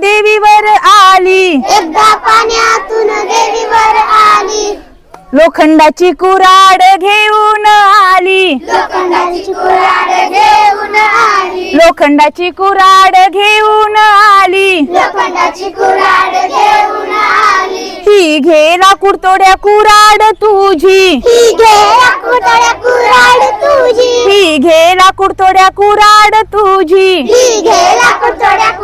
देवीवर आली. एकदा पाण्यातून देवीवर आली. लोखंडाची कुराड घेऊन आली. लोखंडाची कुऱ्हाड घेऊन आली. लोखंडाची कुराड घेऊन आली. लोखंडाची कुऱ्हाड घेऊन आली. ही घे लाकूड तोड्या कुराड तुझी. ही घे लाकुडतोड्या कुऱ्हाड तुझी. ही घे लाकूड तोड्या कुराड तुझी. ही घे लाकुडतोड्या कुऱ्हाड तुझी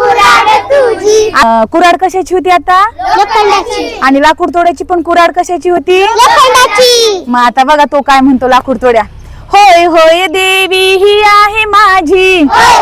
अं, कुराड कशाची होती आता? लोखंडाची. आणि लाकूड तोड्याची पण कुराड कशाची होती? लोखंडाची. मग आता बघा तो काय म्हणतो लाकूड तोड्या. होय होय देवी ही आहे माझी. होय.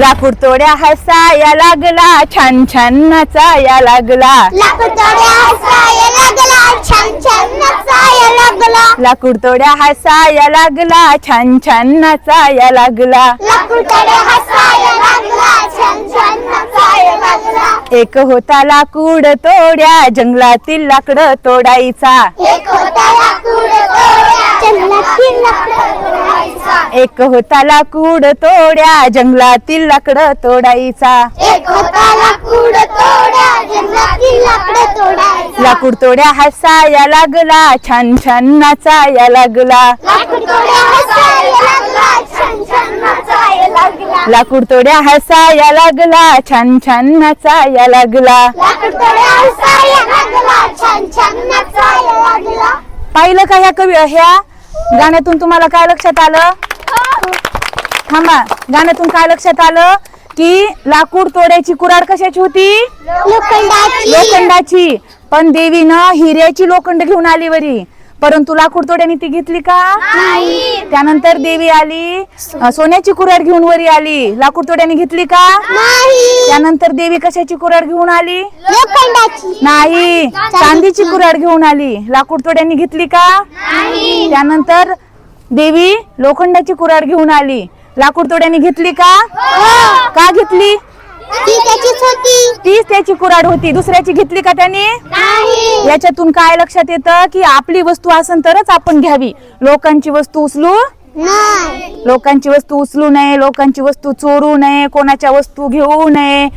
लाकूड तोड्या हसाया लागला छान छान नाचाया लागला. लाकुडतोड्या हसाया लागला छान छान नचाया लागला. लाकूड तोड्या हसाया लागला छान छान नाचाया लागला. लाकुडतोड्या हसाया लागला छान छान नचाया लागला. एक होता लाकूड तोड्या जंगलातील लाकडं तोडायचा. एक होता लाकूड तोड्या जंगलातील लाकडं तोडायचा एक होता लाकूड तोड्या जंगलातील लाकडं तोडायचा. एक होता लाकूड तोड्या जंगलातील लाकडं तोडायचा. लाकूड तोड्या हसाया लागला छान छान नाचाया लागला. लाकुडतोड्या हसाया लागला छान छान नचाया लागला. लाकूड तोड्या हसाया लागला छान छान नाचाया लागला. लाकुडतोड्या हसाया लागला छान छान नचाया लागला. पाहिलं का ह्या कवी ह्या गाण्यातून तुम्हाला काय लक्षात आलं? थांबा. गाण्यातून काय लक्षात आलं? की लाकूड तोड्याची कुराड कशाची होती? लोखंडाची. लोखंडाची. पण देवीनं हिऱ्याची लोखंड घेऊन आली वरी. परंतु लाकूड तोड्याने ती घेतली का? नाही. त्यानंतर देवी आली. सोन्याची कुराड घेऊन वरी आली. लाकूड तोड्याने घेतली का? नाही. त्यानंतर देवी कशाची कुराड घेऊन आली? नाही. चांदीची कुराड घेऊन आली. लाकूड तोड्याने घेतली का? नाही. त्यानंतर देवी लोखंडाची कुराड घेऊन आली. लाकूड तोड्याने घेतली का? हो. का घेतली? तीच त्याची कुराड होती. दुसऱ्याची घेतली का त्याने? नाही. याच्यातून काय लक्षात येतं की आपली वस्तू असन तरच आपण घ्यावी. लोकांची वस्तू उचलू? नाही. लोकांची वस्तू उचलू नये. लोकांची वस्तू चोरू नये. कोणाच्या वस्तू घेऊ नये.